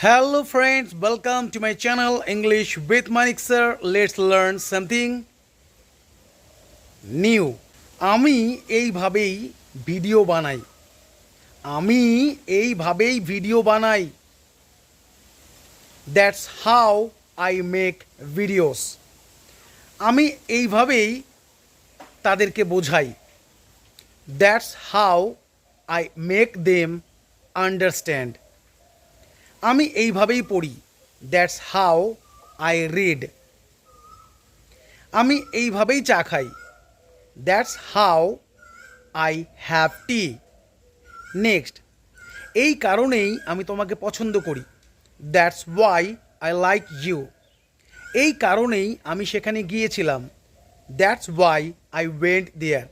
Hello friends, welcome to my channel English with Manik sir. Let's learn something new. আমি এইভাবেই video বানাই। আমি এইভাবেই ভিডিও বানাই। That's how I make videos আমি এইভাবেই তাদেরকে বোঝাই। That's how I make them understand আমি এইভাবেই পড়ি। দ্যাটস হাউ আই রিড আমি এইভাবেই চা খাই। That's how I have tea next এই কারণেই আমি তোমাকে পছন্দ করি। That's why I like you এই কারণেই আমি সেখানে গিয়েছিলাম। That's why I went there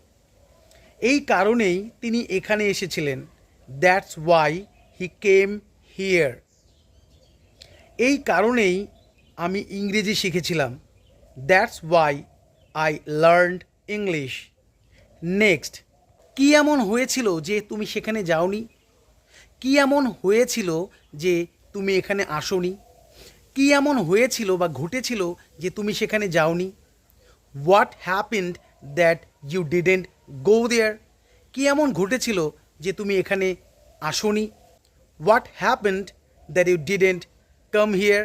এই কারণেই তিনি এখানে এসেছিলেন। That's why he came here এই কারণেই আমি ইংরেজি শিখেছিলাম। That's why I learned English next কী এমন হয়েছিল যে তুমি সেখানে যাওনি? কী এমন হয়েছিল যে তুমি এখানে আসোনি? কী এমন হয়েছিল বা ঘটেছিল যে তুমি সেখানে যাওনি? What happened that you didn't go there কী এমন ঘটেছিল যে তুমি এখানে আসোনি? What happened that you didn't come here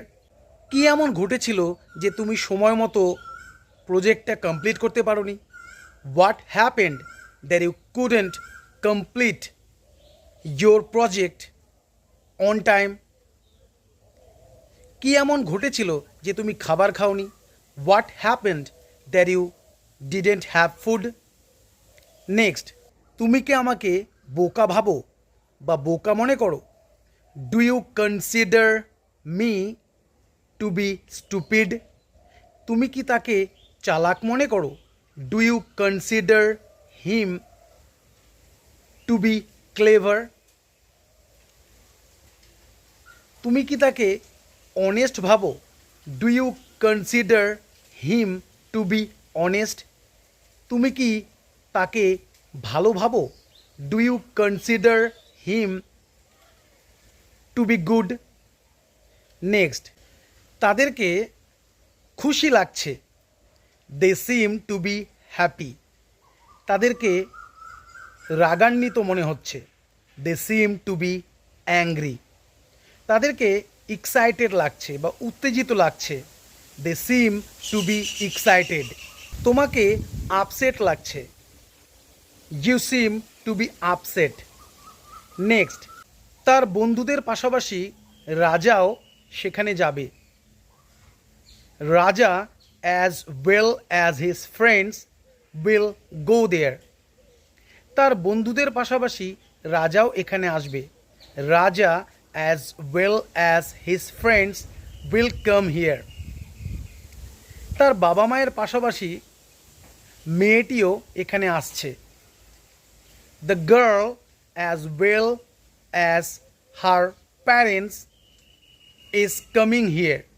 কী এমন ঘটেছিল যে তুমি সময় মতো প্রজেক্টটা কমপ্লিট করতে পারোনি? What happened there you couldn't complete your project on time কী এমন ঘটেছিল যে তুমি খাবার খাওনি? What happened there you didn't have food next তুমি কি আমাকে বোকা ভাবো বা বোকা মনে করো? Do you consider me to be stupid তুমি কি তাকে চালাক মনে করো? Do you consider him to be clever তুমি কি তাকে অনেস্ট ভাবো? Do you consider him to be honest তুমি কি তাকে ভালো ভাবো? Do you consider him to be good next. তাদেরকে খুশি লাগছে। They seem to be happy তাদেরকে রাগান্বিত মনে হচ্ছে। They seem to be angry তাদেরকে এক্সাইটেড লাগছে বা উত্তেজিত লাগছে। They seem to be excited তোমাকে আপসেট লাগছে। You seem to be upset next তার বন্ধুদের পাশাপাশি রাজাও সেখানে যাবে। Raja as well as his friends will go there তার বন্ধুদের পাশাপাশি রাজাও এখানে আসবে। Raja as well as his friends will come here তার বাবা মায়ের পাশাপাশি মেয়েটিও এখানে আসছে। The girl as well as her parents is coming here